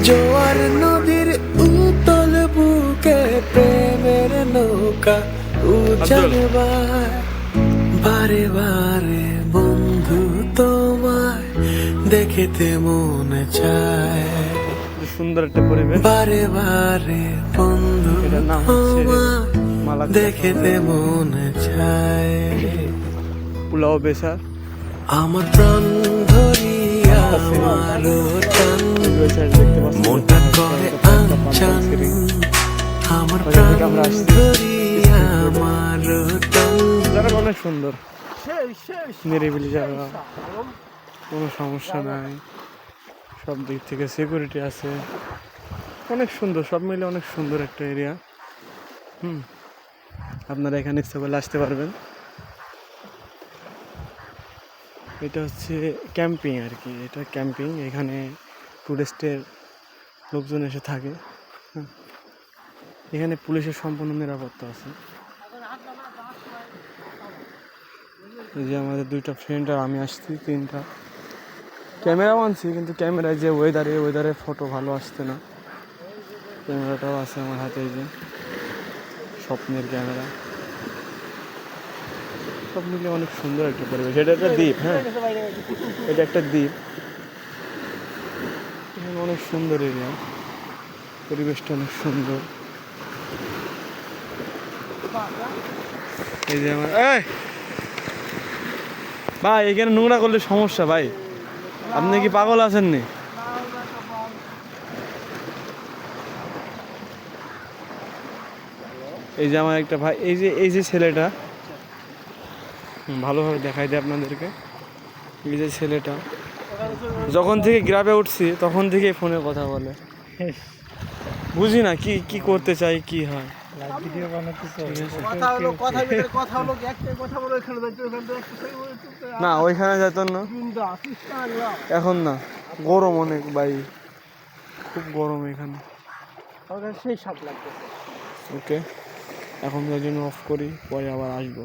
জোয়ার নদীর উতল বুকে প্রেমের নৌকা উজান বারে বারে বন্ধু তোমায় দেখিতে মনে চায়। সুন্দর একটা পরিবেশ। বারে বারে বন্ধু তোমায়। দেখিতে মনে চায়। পোলাও বেসার আমার প্রাণ ধরিয়া আমার পাচ্ছেন মনটা করে আমার প্রাণ ধরিয়া আমার জায়গাটা সুন্দর, নিরিবিলি জায়গা, কোনো সমস্যা নাই। সব দিক থেকে সিকিউরিটি আছে। অনেক সুন্দর, সব মিলে অনেক সুন্দর একটা এরিয়া হুম, আপনারা এখানে ইচ্ছা করলে আসতে পারবেন। এটা হচ্ছে ক্যাম্পিং আর কি। এটা ক্যাম্পিং এখানে টুরিস্টের লোকজন এসে থাকে। এখানে পুলিশের সম্পূর্ণ নিরাপত্তা আছে। এই যে আমাদের দুইটা ফ্রেন্ড আর আমি আসছি, তিনটা। ক্যামেরাও আনছি কিন্তু ক্যামেরায় যে ওয়েদারে ওয়েদারে ফটো ভালো আসছে না। ক্যামেরাটাও আছে আমার হাতে, এই যে। স্বপ্নের ক্যামেরা। সব মিলে অনেক সুন্দর একটা পরিবেশ। এটা একটা দ্বীপ হ্যাঁ। এটা একটা দ্বীপ। অনেক সুন্দর এরিয়া। পরিবেশটা অনেক সুন্দর। এই যে আমার ভাই, এখানে নোংরা করলে সমস্যা, ভাই। আপনি কি পাগল আছেন নি? এই যে আমার একটা ভাই, এই যে এই যে ছেলেটা। ভালোভাবে দেখাই দেয় আপনাদেরকে। এই যে ছেলেটা। যখন থেকে গ্রামে উঠছি তখন থেকে ফোনে কথা বলে। বুঝি না কি কি করতে চাই কি হয়? না ওইখানে যেত না। এখন না গরম অনেক ভাই। খুব গরম এখানে। সেই সাপ লাগতেছে। ওকে এখন জন্য অফ করি পরে আবার আসব।